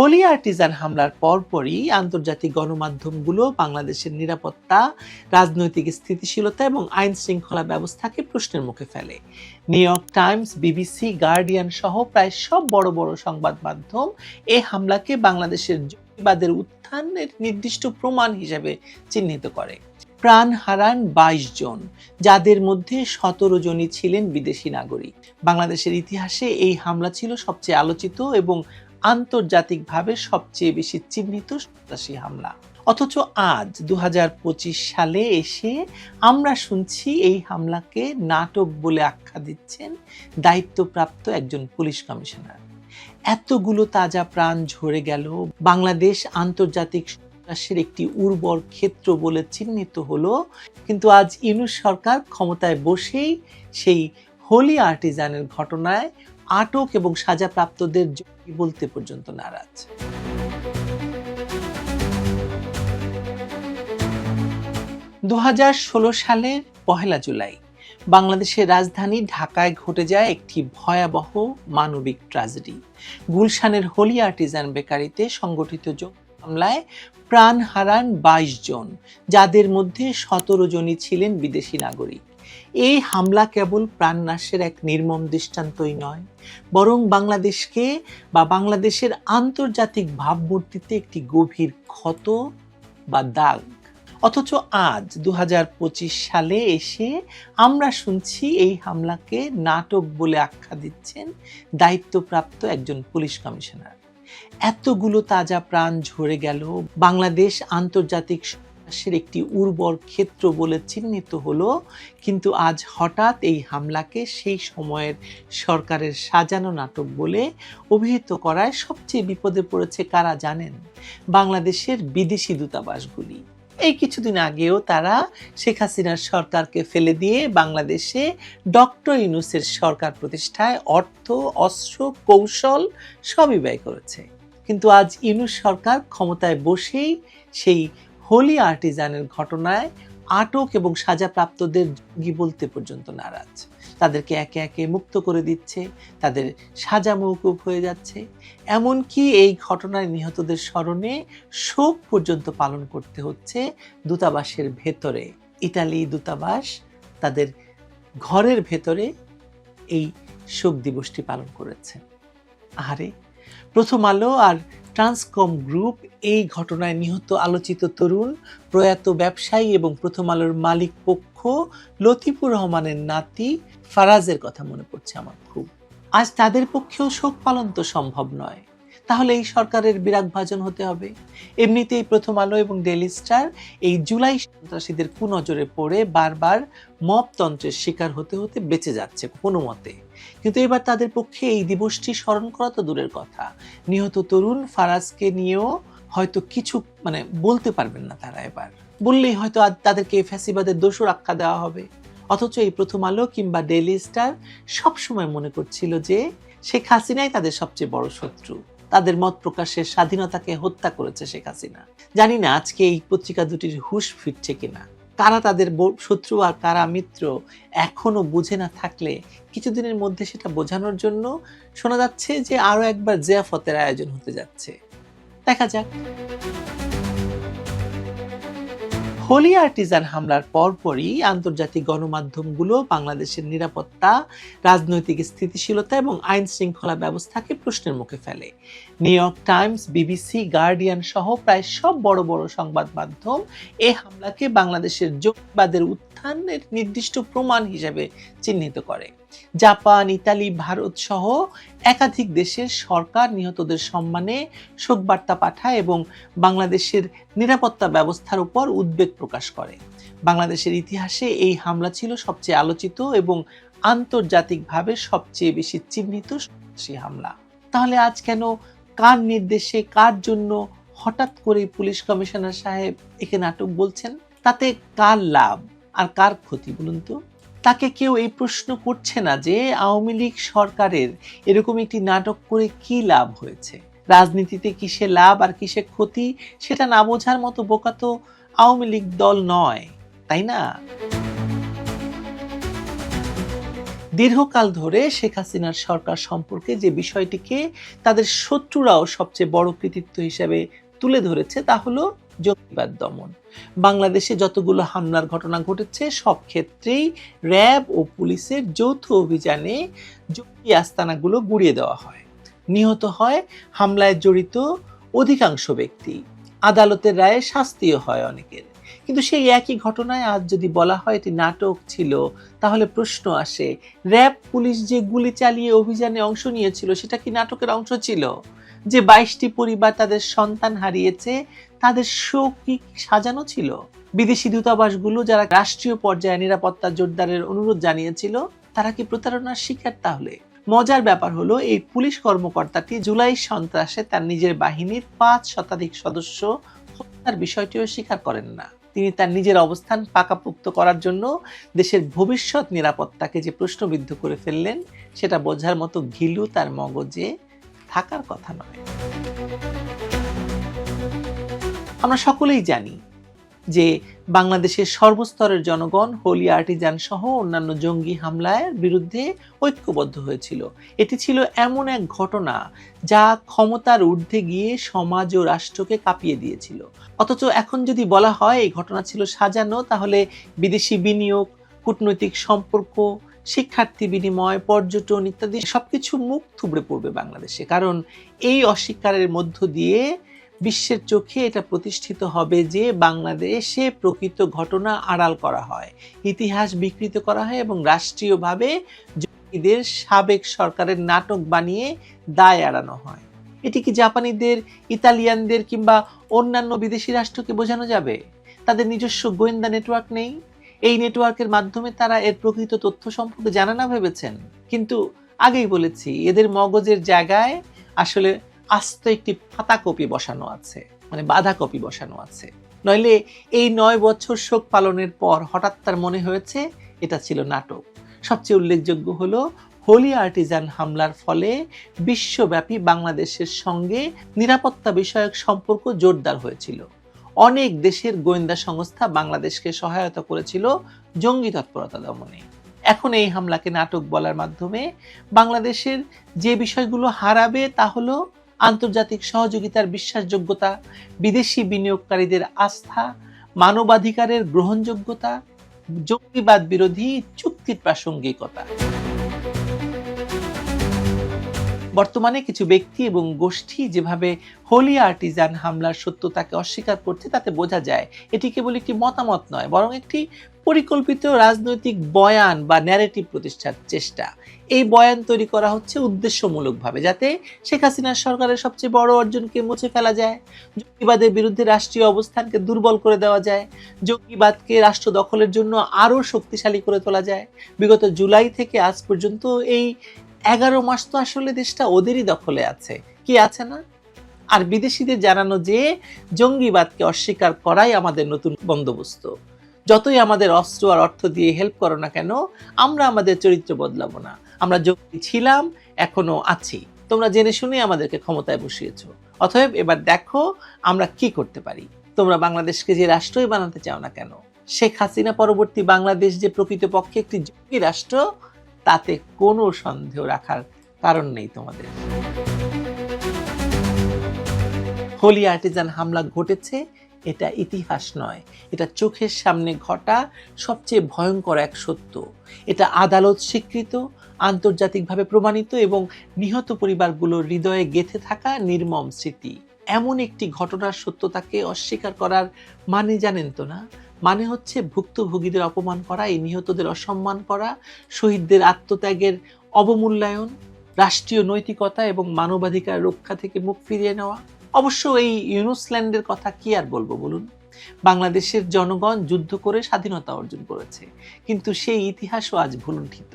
Holey Artisan হামলার পরপরই আন্তর্জাতিক গণমাধ্যমগুলো বাংলাদেশের নিরাপত্তা, রাজনৈতিক স্থিতিশীলতা এবং আইন শৃঙ্খলা ব্যবস্থাকে প্রশ্নের মুখে ফেলে। New York Times, BBC, Guardian সহ প্রায় সব বড় বড় সংবাদ মাধ্যম এই হামলাকে বাংলাদেশের জঙ্গিবাদের উত্থানের নির্দিষ্ট প্রমাণ হিসেবে চিহ্নিত করে। প্রাণ হারান বাইশ জন, যাদের মধ্যে সতেরো জনই ছিলেন বিদেশি নাগরিক। বাংলাদেশের ইতিহাসে এই হামলা ছিল সবচেয়ে আলোচিত এবং আন্তর্জাতিকভাবে সবচেয়ে বেশি চিহ্নিত সন্ত্রাসী হামলা। অথচ আজ দু হাজার পঁচিশ সালে এসে আমরা শুনছি এই হামলাকে নাটক বলে আখ্যা দিচ্ছেন দায়িত্বপ্রাপ্ত একজন পুলিশ কমিশনার। এতগুলো তাজা প্রাণ ঝরে গেল। বাংলাদেশ আন্তর্জাতিক সন্ত্রাসের একটি উর্বর ক্ষেত্র বলে চিহ্নিত হলো। কিন্তু আজ ইউনুস সরকার ক্ষমতায় বসেই সেই হোলি আর্টিজানের ঘটনায় আটক এবং সাজাপ্রাপ্তদের বলতে পর্যন্ত নারাজ। দু হাজার ষোলো সালের পহেলা জুলাই, বাংলাদেশের রাজধানী ঢাকায় ঘটে যায় একটি ভয়াবহ মানবিক ট্র্যাজেডি গুলশানের হোলি আর্টিজান বেকারিতে সংগঠিত হামলায় প্রাণ হারান বাইশ জন, যাদের মধ্যে সতেরো জনই ছিলেন বিদেশি নাগরিক। এই হামলা কেবল প্রাণনাশের এক নির্মম দৃষ্টান্তই নয়, বরং বাংলাদেশকে বা বাংলাদেশের আন্তর্জাতিক ভাবমূর্তিতে একটি গভীর ক্ষত বা দাগ। অথচ আজ দুহাজার পঁচিশ সালে এসে আমরা শুনছি এই হামলাকে নাটক বলে আখ্যা দিচ্ছেন দায়িত্বপ্রাপ্ত একজন পুলিশ কমিশনার। এতগুলো তাজা প্রাণ ঝরে গেল, বাংলাদেশ আন্তর্জাতিক সন্ত্রাসের একটি উর্বর ক্ষেত্র বলে চিহ্নিত হলো, কিন্তু আজ হঠাৎ এই হামলাকে সেই সময়ের সরকারের সাজানো নাটক বলে অভিহিত করায় সবচেয়ে বিপদে পড়েছে কারা জানেন? বাংলাদেশের বিদেশি দূতাবাসগুলি। এই কিছুদিন আগেও তারা শেখ হাসিনার সরকারকে ফেলে দিয়ে বাংলাদেশে ডক্টর ইউনুসের সরকার প্রতিষ্ঠায় অর্থ, অস্ত্র, কৌশল সবই ব্যয় করেছে। কিন্তু আজ ইউনুস সরকার ক্ষমতায় বসেই সেই হোলি আর্টিজানের ঘটনায় আটক এবং সাজাপ্রাপ্তদের জঙ্গি বলতে পর্যন্ত নারাজ। তাদেরকে একে একে মুক্ত করে দিচ্ছে, তাদের সাজা মৌকুব হয়ে যাচ্ছে। এমনকি এই ঘটনায় নিহতদের স্মরণে শোক পর্যন্ত পালন করতে হচ্ছে দূতাবাসের ভেতরে। ইটালি দূতাবাস তাদের ঘরের ভেতরে এই শোক দিবসটি পালন করেছে। আহারে, প্রথম আলো আর ট্রান্সকম গ্রুপ এই ঘটনায় নিহত আলোচিত তরুণ, প্রয়াত ব্যবসায়ী এবং প্রথম আলোর মালিক পক্ষ লতিফুর রহমানের নাতি ফারাজের কথা মনে পড়ছে আমার খুব। আজ তাদের পক্ষেও শোক পালন তো সম্ভব নয়। তাহলে এই সরকারের বিরাগ ভাজন হতে হবে? এমনিতেই প্রথম আলো এবং ডেলি স্টার এই জুলাই সন্ত্রাসীদের কুনজরে পড়ে বারবার মপতন্ত্রের শিকার হতে হতে বেঁচে যাচ্ছে কোনো মতে। কিন্তু এবার তাদের পক্ষে এই দিবসটি স্মরণ করা তো দূরের কথা। নিহত তরুণ ফারাজকে নিয়েও হয়তো কিছু মানে বলতে পারবেন না তারা এবার। বললেই হয়তো আজ তাদেরকে ফ্যাসিবাদের দোষর আখ্যা দেওয়া হবে। অথচ এই প্রথম আলো কিংবা ডেইলি স্টার সবসময় মনে করছিল যে শেখ হাসিনাই তাদের সবচেয়ে বড় শত্রু। তাদের মত প্রকাশের স্বাধীনতাকে হত্যা করেছে শেখ হাসিনা। জানি না আজকে এই পত্রিকা দুটির হুশ ফিরছে কিনা। কারা তাদের শত্রু আর কারা মিত্র এখনও বুঝে না থাকলে কিছুদিনের মধ্যে সেটা বোঝানোর জন্য শোনা যাচ্ছে যে আরও একবার জিয়াফতের আয়োজন হতে যাচ্ছে। দেখা যাক। হোলি আর্টিজান হামলার পরপরই আন্তর্জাতিক গণমাধ্যমগুলো বাংলাদেশের নিরাপত্তা, রাজনৈতিক স্থিতিশীলতা এবং আইন শৃঙ্খলা ব্যবস্থাকে প্রশ্নের মুখে ফেলে। New York Times, BBC, Guardian সহ প্রায় সব বড় বড় সংবাদ মাধ্যম এ হামলাকে বাংলাদেশের জঙ্গিবাদের উত্থানের নির্দিষ্ট প্রমাণ হিসেবে চিহ্নিত করে। জাপান, ইতালি, ভারত সহ একাধিক দেশের সরকার নিহতদের সম্মানে শোকবার্তা পাঠায় এবং বাংলাদেশের নিরাপত্তা ব্যবস্থার উপর উদ্বেগ প্রকাশ করে। বাংলাদেশের ইতিহাসে এই হামলা ছিল সবচেয়ে আলোচিত এবং আন্তর্জাতিকভাবে সবচেয়ে বেশি চিহ্নিত সন্ত্রাসী হামলা। তাহলে আজ কেন, কার নির্দেশে, কার জন্য হঠাৎ করে পুলিশ কমিশনার সাহেব একে নাটক বলছেন? তাতে কার লাভ আর কার ক্ষতি বলুন তো? তাকে কেউ এই প্রশ্ন করছে না যে আওয়ামী লীগ সরকারের এরকম একটি নাটক করে কি লাভ হয়েছে? রাজনীতিতে কিসে লাভ আর কিসে ক্ষতি সেটা না বোঝার মতো বোকা তো আওয়ামী লীগ দল নয়, তাই না? দীর্ঘকাল ধরে শেখ হাসিনার সরকার সম্পর্কে যে বিষয়টিকে তাদের শত্রুরাও সবচেয়ে বড় কৃতিত্ব হিসেবে তুলে ধরেছে তা হলো জঙ্গিবাদ দমন। বাংলাদেশে যতগুলো হামলার ঘটনা ঘটেছে, সব ক্ষেত্রেই র্যাব ও পুলিশের যৌথ অভিযানে জঙ্গি আস্তানাগুলো গুড়িয়ে দেওয়া হয়। নিহত হয় হামলায় জড়িত অধিকাংশ ব্যক্তি। আদালতের রায়ে শাস্তিও হয় অনেকের। কিন্তু সেই একই ঘটনায় আজ যদি বলা হয় এটি নাটক ছিল, তাহলে প্রশ্ন আসে, র্যাব পুলিশ যে গুলি চালিয়ে অভিযানে অংশ নিয়েছিল, সেটা কি নাটকের অংশ ছিল? যে বাইশটি পরিবার তাদের সন্তান হারিয়েছে, তাদের শোক সাজানো ছিল? বিদেশি দূতাবাসগুলো যারা রাষ্ট্রীয় পর্যায়ে নিরাপত্তা জোরদারের অনুরোধ জানিয়েছিল, তারা কি প্রতারণার শিকার তাহলে? মজার ব্যাপার হলো, এই পুলিশ কর্মকর্তাটি জুলাই সন্ত্রাসে তার নিজের বাহিনীর পাঁচ শতাধিক সদস্য হত্যার বিষয়টিও স্বীকার করেন না। তিনি তার নিজের অবস্থান পাকাপোক্ত করার জন্য দেশের ভবিষ্যৎ নিরাপত্তাকে যে প্রশ্নবিদ্ধ করে ফেললেন, সেটা বোঝার মতো ঘিলু তার মগজে থাকার কথা নয়। আমরা সকলেই জানি যে বাংলাদেশের সর্বস্তরের জনগণ হোলি, আর্টিজান সহ অন্যান্য জঙ্গি হামলার বিরুদ্ধে ঐক্যবদ্ধ হয়েছিল। এটি ছিল এমন এক ঘটনা যা ক্ষমতার ঊর্ধ্বে গিয়ে সমাজ ও রাষ্ট্রকে কাঁপিয়ে দিয়েছিল। অথচ এখন যদি বলা হয় এই ঘটনা ছিল সাজানো, তাহলে বিদেশি বিনিয়োগ, কূটনৈতিক সম্পর্ক শিক্ষার্থী বিনিময়, পর্যটন ইত্যাদি সবকিছু মুখ থুবড়ে পড়বে বাংলাদেশে। কারণ এই অস্বীকারের মধ্য দিয়ে বিশ্বের চোখে এটা প্রতিষ্ঠিত হবে যে বাংলাদেশে প্রকৃত ঘটনা আড়াল করা হয়, ইতিহাস বিকৃত করা হয় এবং রাষ্ট্রীয়ভাবে জঙ্গিদের সাবেক সরকারের নাটক বানিয়ে দায় এড়ানো হয়। এটি কি জাপানিদের, ইতালিয়ানদের কিংবা অন্যান্য বিদেশি রাষ্ট্রকে বোঝানো যাবে? তাদের নিজস্ব গোয়েন্দা নেটওয়ার্ক নেই? এই নেটওয়ার্কের মাধ্যমে তারা এর প্রকৃত তথ্য সম্পর্কে জানা না ভেবেছেন। কিন্তু আগেই বলেছি, এদের মগজের জায়গায় আসলে আস্ত একটি পাতা কপি বসানো আছে মানে বাধা কপি বসানো আছে। নইলে এই নয় বছর শোক পালনের পর হঠাৎ তার মনে হয়েছে, এটা ছিল নাটক। সবচেয়ে উল্লেখযোগ্য হলো, হোলি আর্টিজান হামলার ফলে বিশ্বব্যাপী বাংলাদেশের সঙ্গে নিরাপত্তা বিষয়ক সম্পর্ক জোরদার হয়েছিল। অনেক দেশের গোয়েন্দা সংস্থা বাংলাদেশকে সহায়তা করেছিল জঙ্গি তৎপরতা দমনে। এখন এই হামলাকে নাটক বলার মাধ্যমে বাংলাদেশের যে বিষয়গুলো হারাবে তা হলো আন্তর্জাতিক সহযোগিতার বিশ্বাসযোগ্যতা, বিদেশি বিনিয়োগকারীদের আস্থা, মানবাধিকারের গ্রহণযোগ্যতা, জঙ্গিবাদ বিরোধী চুক্তির প্রাসঙ্গিকতা। বর্তমানে কিছু ব্যক্তি এবং গোষ্ঠী যেভাবে হোলি আর্টিজান হামলার সত্যতাকে অস্বীকার করছে, তাতে বোঝা যায় এটি কেবল একটি মতামত নয়, বরং একটি পরিকল্পিত রাজনৈতিক বয়ান বা ন্যারেটিভ প্রতিষ্ঠার চেষ্টা। এই বয়ান তৈরি করা হচ্ছে উদ্দেশ্যমূলকভাবে, যাতে শেখ হাসিনার সরকারের সবচেয়ে বড় অর্জনকে মুছে ফেলা যায়, জঙ্গিবাদের বিরুদ্ধে রাষ্ট্রীয় অবস্থানকে দুর্বল করে দেওয়া যায়, জঙ্গিবাদকে রাষ্ট্র দখলের জন্য আরও শক্তিশালী করে তোলা যায়। বিগত জুলাই থেকে আজ পর্যন্ত এই এগারো মাস তো আসলে দেশটা ওদেরই দখলে আছে। কি আছে না? আর বিদেশিদের জানানো যে জঙ্গিবাদকে অস্বীকার করাই আমাদের নতুন বন্দোবস্ত। যতই আমাদের অস্ত্র আর অর্থ দিয়ে হেল্প করো না কেন, আমরা আমাদের চরিত্র বদলাবো না। আমরা জঙ্গি ছিলাম, এখনও আছি। তোমরা জেনে শুনে আমাদেরকে ক্ষমতায় বসিয়েছ। অতএব এবার দেখো আমরা কি করতে পারি। তোমরা বাংলাদেশকে যে রাষ্ট্রই বানাতে চাও না কেন? শেখ হাসিনা পরবর্তী বাংলাদেশ যে প্রকৃতপক্ষে একটি জঙ্গি রাষ্ট্র তাতে কোনো সন্দেহ রাখার কারণ নেই তোমাদের। হোলি আর্টিজান হামলা ঘটেছে, এটা ইতিহাস নয়। এটা চোখের সামনে ঘটা সবচেয়ে ভয়ঙ্কর এক সত্য। এটা আদালত স্বীকৃত, আন্তর্জাতিকভাবে প্রমাণিত এবং নিহত পরিবারগুলোর হৃদয়ে গেথে থাকা নির্মম স্মৃতি। এমন একটি ঘটনার সত্যতাকে অস্বীকার করার মানে জানেন তো না? মানে হচ্ছে ভুক্তভোগীদের অপমান করা, এই নিহতদের অসম্মান করা, শহীদদের আত্মত্যাগের অবমূল্যায়ন, রাষ্ট্রীয় নৈতিকতা এবং মানবাধিকার রক্ষা থেকে মুখ ফিরিয়ে নেওয়া। অবশ্য এই ইউনুসল্যান্ডের কথা কি আর বলব বলুন? বাংলাদেশের জনগণ যুদ্ধ করে স্বাধীনতা অর্জন করেছে, কিন্তু সেই ইতিহাসও আজ ভুলুণ্ঠিত।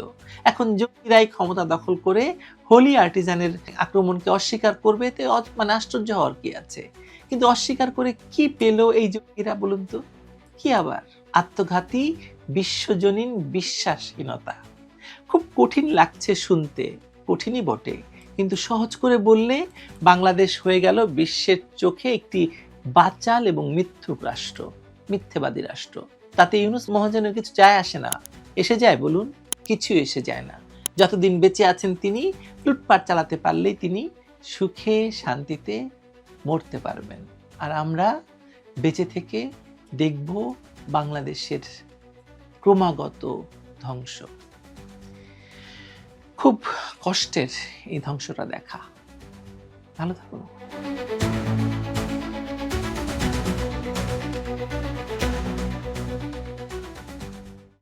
এখন জঙ্গিরাই ক্ষমতা দখল করে হোলি আর্টিজানের আক্রমণকে অস্বীকার করবে, এতে মানে আশ্চর্য হওয়ার কি আছে? কিন্তু অস্বীকার করে কি পেল এই জঙ্গিরা বলুন তো? কি আবার? আত্মঘাতী, বিশ্বজনীন বিশ্বাসহীনতা। খুব কঠিন লাগছে শুনতে, কঠিনই বটে। কিন্তু সহজ করে বললে বাংলাদেশ হয়ে গেল বিশ্বের চোখে একটি বাচাল এবং মিথ্যুক রাষ্ট্র, মিথ্যেবাদী রাষ্ট্র। তাতে ইউনুস মহাজনের কিছু যায় আসে না। এসে যায় বলুন কিছু এসে যায় না। যতদিন বেঁচে আছেন তিনি, লুটপাট চালাতে পারলেই তিনি সুখে, শান্তিতে মরতে পারবেন। আর আমরা বেঁচে থেকে দেখব বাংলাদেশের ক্রমাগত ধ্বংস। খুব কষ্টের এই ধ্বংসটা দেখা। ভালো থাকুন